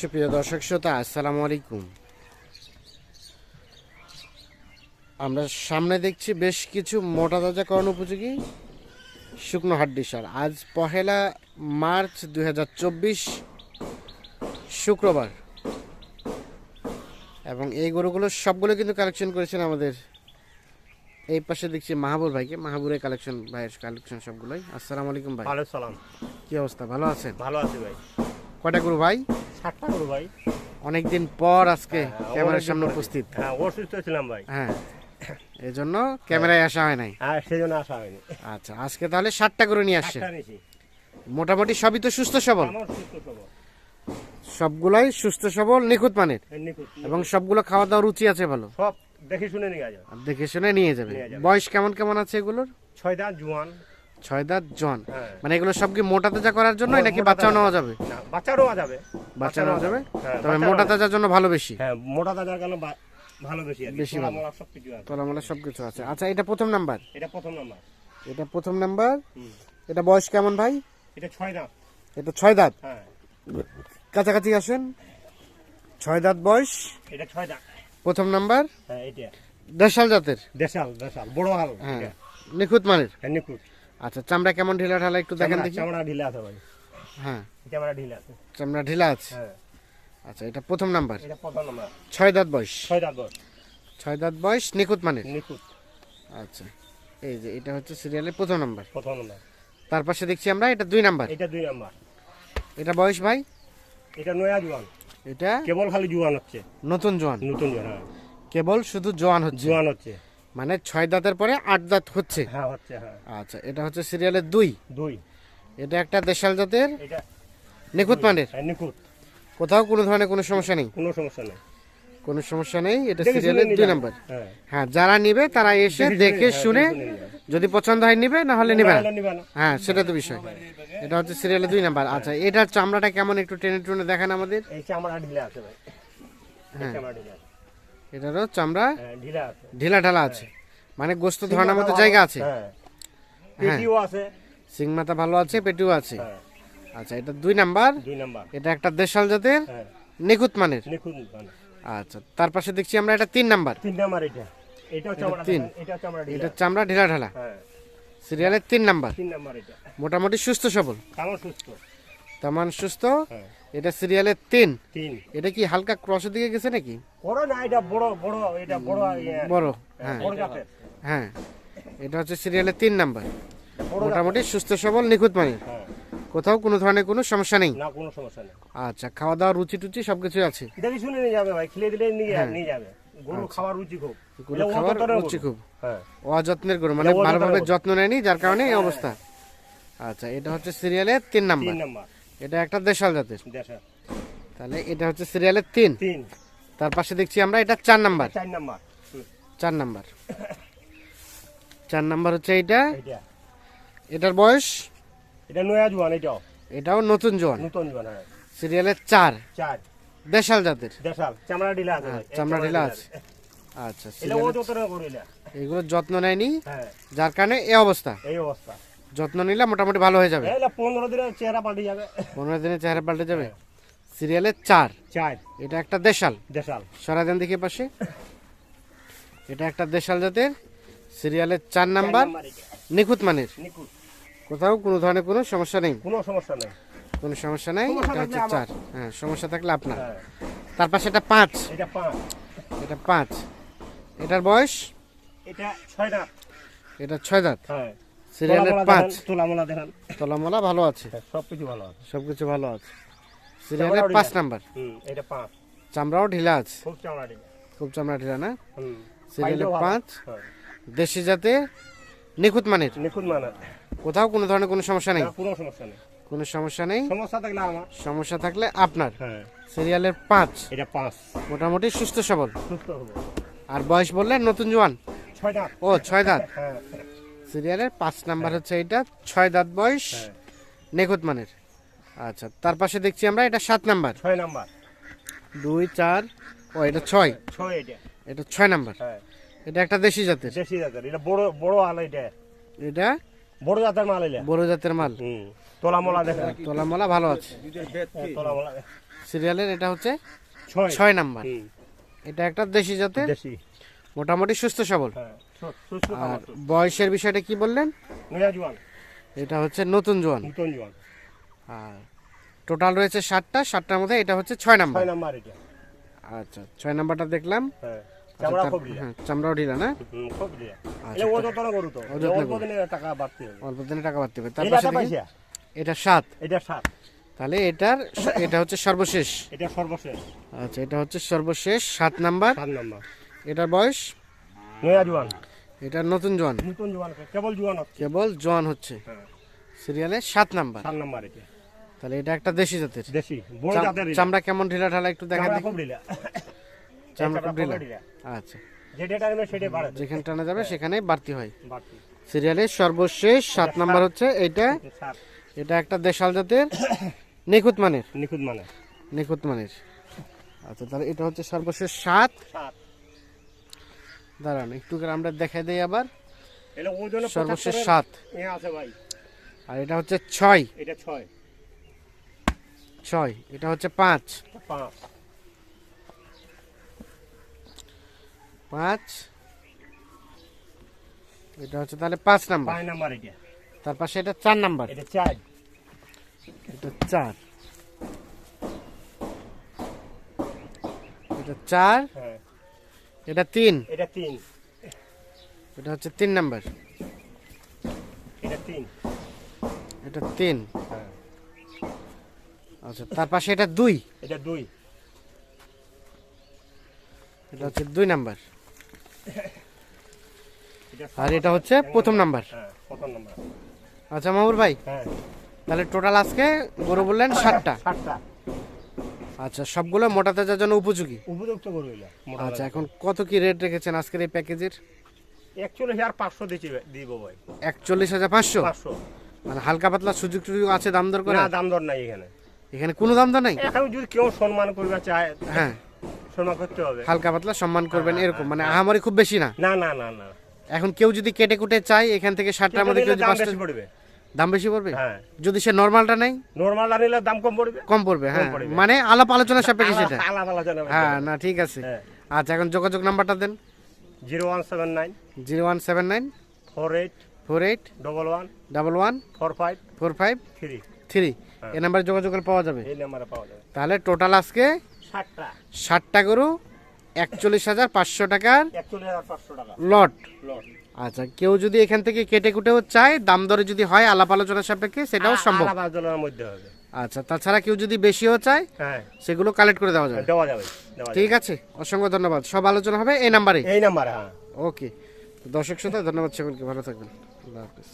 সুপ্রিয় দর্শক শ্রোতা আসসালামু আলাইকুম। আমরা সামনে দেখছি বেশ কিছু মোটা তাজাকরণ উপযোগী শুকনো হাড্ডি সার। আজ পহেলা মার্চ শুক্রবার। এবং এই গরুগুলো সবগুলো কিন্তু কালেকশন করেছেন আমাদের। এই পাশে দেখছি মাহাবুর ভাইকে। মাহাবুরের কালেকশন ভাইয়ের কালেকশন সবগুলোই। আসসালামু আলাইকুম ভাই। ভালো সালাম। কি অবস্থা? ভালো আছেন? ভালো আছি ভাই। কয়টা গরু ভাই? ষাটটা করু ভাই। অনেকদিন পর আজকে হ্যাঁ, ক্যামেরার সামনে উপস্থিত। হ্যাঁ অসুস্থ ছিলাম ভাই। হ্যাঁ এই জন্য ক্যামেরায় আসা হয় নাই। হ্যাঁ সেই জন্য আসা হয়নি। আচ্ছা আজকে তাহলে সাতটা করে নিয়ে আসছে মোটামুটি সবই তো সুস্থ সবল? সবগুলাই সুস্থ সবল নিখুঁত মানের? এবং সবগুলো খাওয়া দাওয়া রুচি আছে ভালো? সব দেখে শুনে নিয়ে আর দেখে শুনে নিয়ে যাবে। বয়স কেমন কেমন আছে এগুলোর? ছয় দাঁত জুয়ান। ছয় দাঁত জন। হ্যাঁ। মানে এগুলো সব কি মোটা তাজা করার জন্য নাকি তাজা। বাচ্চাও নেওয়া যাবে? বাচ্চা নেওয়া যাবে। হ্যাঁ, তবে মোটা তাজার জন্য ভালো বেশি। হ্যাঁ মোটা তাজার কারণে ভালো বেশি বেশি তোলা সব কিছু আছে। সবকিছু আছে। আচ্ছা এটা প্রথম নাম্বার? এটা প্রথম নাম্বার। এটা প্রথম নাম্বার? এটা বয়স কেমন ভাই? এটা ছয় দাঁত। এটা ছয় দাঁত? হ্যাঁ। কাছাকাছি আসেন। ছয় দাঁত বয়স? এটা ছয় দাঁত। প্রথম নাম্বার? হ্যাঁ এটা। দেশাল জাতের? দেশাল দেশাল। বড় হাল। হ্যাঁ। নিখুঁত মানের? হ্যাঁ নিখুঁত। আচ্ছা চামড়া কেমন ঢিলা ঢালা একটু দেখেন দেখি। চামড়া ঢিলা আছে ভাই। হ্যাঁ। চামড়া ঢিলা আছে। চামড়া ঢিলা আছে? হ্যাঁ। আচ্ছা এটা প্রথম নাম্বার? এটা প্রথম নাম্বার। ছয় দাঁত বয়স? ছয় দাঁত বয়স। ছয় দাঁত বয়স নিখুঁত মানে নিখুঁত। আচ্ছা এই যে এটা হচ্ছে সিরিয়ালের প্রথম নাম্বার। প্রথম নাম্বার। তার পাশে দেখছি আমরা এটা দুই নাম্বার? এটা দুই নাম্বার। এটা বয়স ভাই? এটা নয়া জোয়ান। এটা? কেবল খালি জোয়ান হচ্ছে। নতুন জোয়ান। নতুন জোয়ান হ্যাঁ। কেবল শুধু জোয়ান হচ্ছে? জোয়ান হচ্ছে। মানে ছয় দাঁতের পরে আট দাঁত হচ্ছে। হ্যাঁ হচ্ছে হ্যাঁ। আচ্ছা এটা হচ্ছে সিরিয়ালের দুই। দুই। এটা একটা দেশাল জাতের নিখুঁত মানের? হ্যাঁ নিখুঁত। কোথাও কোনো ধরনের কোনো সমস্যা নেই? কোনো সমস্যা নেই। কোনো সমস্যা নেই এটা সিরিয়ালের দুই। নাম্বার। হ্যাঁ। যারা নিবে তারা এসে দেখে শুনে। যদি পছন্দ হয় নিবে না হলে নিবে না। নাহলে নিবে হ্যাঁ সেটা তো বিষয়। এটা হচ্ছে সিরিয়ালের দুই নাম্বার। আচ্ছা এটার চামড়াটা কেমন একটু টেনে টুনে দেখান আমাদের। এই চামড়া ঢিলা আছে ভাই। হ্যাঁ। এটারও চামড়া হ্যাঁ ঢিলা আছে। ঢিলা ঢালা আছে। মানে গোস্ত ধরানোর মতো জায়গা আছে? হ্যাঁ। পেটিও আছে। সিং মাথা ভালো আছে পেটিও আছে? হ্যাঁ। আচ্ছা এটা দুই নাম্বার? দুই নাম্বার। এটা একটা দেশাল জাতের? হ্যাঁ। নিখুঁত মানের? নিখুঁত মানে। আচ্ছা তার পাশে দেখছি আমরা এটা তিন নাম্বার। তিন নাম্বার এটা। চামড়া তিন। ঢিলা। এটা চামড়া ঢিলা ঢালা। হ্যাঁ। সিরিয়ালের তিন নাম্বার। তিন নাম্বার এটা। মোটামুটি সুস্থ সবল। কেমন সুস্থ। তামান সুস্থ। হ্যাঁ। এটা সিরিয়ালের তিন। তিন। এটা কি হালকা ক্রসের দিকে গেছে নাকি? বড় না এটা বড় বড় এটা বড় ইয়ে, বড় হ্যাঁ, হ্যাঁ হ্যাঁ। এটা হচ্ছে সিরিয়ালের তিন নাম্বার। মোটামুটি সুস্থ সবল নিখুঁত মানে হ্যাঁ। কোথাও কোনো ধরনের কোনো সমস্যা নেই। না কোনো সমস্যা নেই। আচ্ছা খাওয়া দাওয়া রুচি টুচি সবকিছু আছে? দেখি শুনে নিয়ে যাবে ভাই খেলে দিলে নিয়ে নিয়ে যাবে। গরু খাওয়ার রুচি খুব। গরু এটা রুচি খুব। হ্যাঁ। অযত্নের গরু মানে ভালোভাবে যত্ন নেয়নি যার কারণে এই অবস্থা। আচ্ছা এটা হচ্ছে সিরিয়ালের তিন নাম্বার। তিন নাম্বার। এটা একটা দেশাল জাতের। তাহলে এটা হচ্ছে সিরিয়ালের তিন। তিন। তার পাশে দেখছি আমরা এটা চার নাম্বার। চার নাম্বার। চার নাম্বার। চার নাম্বার হচ্ছে এটা এটার বয়স? এটা নয়া জোয়ান এটাও। এটাও নতুন জোয়ান। নতুন জোয়ান হ্যাঁ। সিরিয়ালের চার। চার। দেশাল জাতের। দেশাল। চামড়া ঢিলা আছে হ্যাঁ, চামড়া ঢিলা আছে। আচ্ছা এগুলো যত্ন নেয়নি। হ্যাঁ। যার কারণে এই অবস্থা। এই অবস্থা। যত্ন নিলে মোটামুটি ভালো হয়ে যাবে। পনেরো দিনের চেহারা পাল্টে যাবে। পনেরো দিনে চেহারা পাল্টে যাবে। সিরিয়ালের চার। চার। এটা একটা দেশাল। দেশাল। সরা দেন দেখি পাশে। এটা একটা দেশাল জাতের। সিরিয়ালের চার নাম্বার। নিখুঁত মানের। নিখুঁত। কোথাও কোনো ধরনের কোনো সমস্যা নেই। কোনো সমস্যা নেই। কোনো সমস্যা নেই। এটা হচ্ছে চার। হ্যাঁ সমস্যা থাকলে আপনার। হ্যাঁ। তার পাশে এটা পাঁচ। এটা পাঁচ। এটা পাঁচ। এটার বয়স? এটা ছয় দাঁত। এটা ছয় দাঁত। হ্যাঁ। সিরিয়ালের পাঁচ। তোলামোলা দেখেন। তলামলা ভালো আছে। সব কিছু ভালো আছে। সবকিছু ভালো আছে। সিরিয়ালের পাঁচ। নাম্বার। হুম এটা পাঁচ। চামড়াও ঢিলা আছে। খুব চামড়া ঢিলা। খুব চামড়া ঢিলা না? হুম। সিরিয়ালের পাঁচ। হ্যাঁ। দেশি জাতে নিখুঁত মানের। নিখুঁত মানে কোথাও কোনো ধরনের কোনো সমস্যা নেই? কোনো সমস্যা নেই। কোনো সমস্যা নেই? সমস্যা থাকলে আমার। সমস্যা থাকলে আপনার। হ্যাঁ। সিরিয়ালের পাঁচ। এটা পাঁচ। মোটামুটি সুস্থ সবল। সুস্থ আর বয়স বললেন নতুন জোয়ান। ছয় দাঁত। ও ছয় দাঁত। হ্যাঁ। সিরিয়ালের পাঁচ নাম্বার হচ্ছে এটা ছয় দাঁত বয়স হ্যাঁ। নিখুঁত মানের। আচ্ছা তার পাশে দেখছি আমরা এটা সাত নাম্বার। ছয় নাম্বার। দুই চার ও এটা ছয়। ছয় এটা। এটা ছয় নাম্বার। হ্যাঁ। এটা একটা দেশি জাতের। দেশি জাতের। এটা বড় বড় আলো এটা। এটা? বড় জাতের মাল এলে বড় জাতের মাল। হুম। তোলা মোলা দেখে তোলা মোলা ভালো আছে। তোলা মোলা সিরিয়ালের এটা হচ্ছে ছয়। নাম্বার। এটা একটা দেশি জাতের? দেশি। মোটামুটি সুস্থ সবল। হ্যাঁ আর বয়সের বিষয়টা কি বললেন? এটা হচ্ছে নতুন জোয়ান। নতুন জোয়ান। আর টোটাল রয়েছে ষাটটা ষাটটার মধ্যে এটা হচ্ছে ছয় নাম্বার। আচ্ছা ছয় নাম্বারটা দেখলাম। হ্যাঁ আচ্ছা, হ্যাঁ চামড়াও ঢিলা না? আচ্ছা, অল্প দিনে টাকা বাড়তে হবে। এটা সাত। এটা সাত। তাহলে এটার এটা হচ্ছে সর্বশেষ। এটা সর্বশেষ। আচ্ছা এটা হচ্ছে সর্বশেষ সাত নাম্বার। সাত নাম্বার। এটার বয়স? নয়া জোয়ান। এটা নতুন জোয়ান? নতুন জোয়ান কেবল জোয়ান হচ্ছে। কেবল জোয়ান হচ্ছে। হ্যাঁ। সিরিয়ালে সাত নাম্বার। সাত নাম্বার এটা তাহলে এটা একটা দেশি জাতের। দেশি বড় জাতের চামড়া কেমন ঢিলা ঢালা একটু দেখা। দেখি ঢিলা। চামড়া খুব ঢিলা। আচ্ছা। যেখানে টানা যাবে সেখানে বাড়তি হয়। সিরিয়ালের সর্বশেষ সাত নাম্বার হচ্ছে এটা এটা একটা দেশাল জাতের। নিখুঁত মানের। নিখুঁত মানে নিখুঁত মানের। আচ্ছা তাহলে এটা হচ্ছে সর্বশেষ সাত। দাঁড়ান একটু করে আমরা দেখাই দেই আবার। সর্বশেষ সাত। আর এটা হচ্ছে ছয়। এটা ছয়। ছয় এটা হচ্ছে পাঁচ। পাঁচ। এটা হচ্ছে তাহলে পাঁচ নাম্বার। পাঁচ নাম্বার এটা। তার পাশে এটা চার নাম্বার। এটা চার। এটা চার। এটা চার। হ্যাঁ। এটা তিন। এটা তিন। এটা হচ্ছে তিন নাম্বার। এটা তিন। এটা তিন। হ্যাঁ। আচ্ছা তার পাশে এটা দুই। এটা দুই। এটা হচ্ছে দুই নাম্বার। আর এটা হচ্ছে প্রথম নাম্বার। হ্যাঁ প্রথম নাম্বার। আচ্ছা মামুর ভাই হ্যাঁ। তাহলে টোটাল আজকে গরু বললেন সাতটা। সাতটা। আচ্ছা সবগুলো মোটা তাজার জন্য উপযোগী? উপযুক্ত গরু আচ্ছা এখন কত কি রেট রেখেছেন আজকের এই প্যাকেজের? একচল্লিশ হাজার পাঁচশো দিচ্ছি দিব ভাই। একচল্লিশ হাজার পাঁচশো? পাঁচশো। মানে হালকা পাতলা সুযোগ টুযোগ আছে দাম দর করে? না দাম দর নাই এখানে। এখানে কোনো দাম দর নাই? এখন যদি কেউ সম্মান করবে চায় হ্যাঁ। সম্মান করতে হবে। হালকা পাতলা সম্মান করবেন এরকম মানে আহামরি খুব বেশি না? না না না না। এখন কেউ যদি কেটে কুটে চায় এখান থেকে ষাটটার মধ্যে কেউ পাঁচটা পড়বে। দাম বেশি পড়বে? হ্যাঁ। যদি সে নর্মালটা নেই? নর্মাল নিলে দাম কম পড়বে? কম পড়বে হ্যাঁ। মানে আলাপ আলোচনা সাপেক্ষে সেটা। আলাদা আলাদা হ্যাঁ না ঠিক আছে। হ্যাঁ। আচ্ছা এখন যোগাযোগ নাম্বারটা দেন। Zero one seven nine. Zero one seven nine. Four eight. Four eight. Double one. Double one. Four five. Four five. Three. Three. হ্যাঁ। এই নাম্বারে যোগাযোগ করে পাওয়া যাবে? এই নাম্বারে পাওয়া যাবে। তাহলে টোটাল আজকে ষাটটা। ষাটটা গরু একচল্লিশ হাজার পাঁচশো টাকার লট। লট। আচ্ছা কেউ যদি এখান থেকে কেটে কুটেও চায় দাম দরে যদি হয় আলাপ আলোচনার সাপেক্ষে সেটাও সম্ভব। আলাপ আলোচনার মধ্যে হবে। আচ্ছা তাছাড়া কেউ যদি বেশিও চায় হ্যাঁ। সেগুলো কালেক্ট করে দেওয়া যাবে। দেওয়া যাবে ঠিক আছে অসংখ্য ধন্যবাদ। সব আলোচনা হবে এই নাম্বারে এই নাম্বারে হ্যাঁ। ওকে। দর্শক শ্রোতা ধন্যবাদ সকলকে। ভালো থাকবেন। আল্লাহ হাফিজ।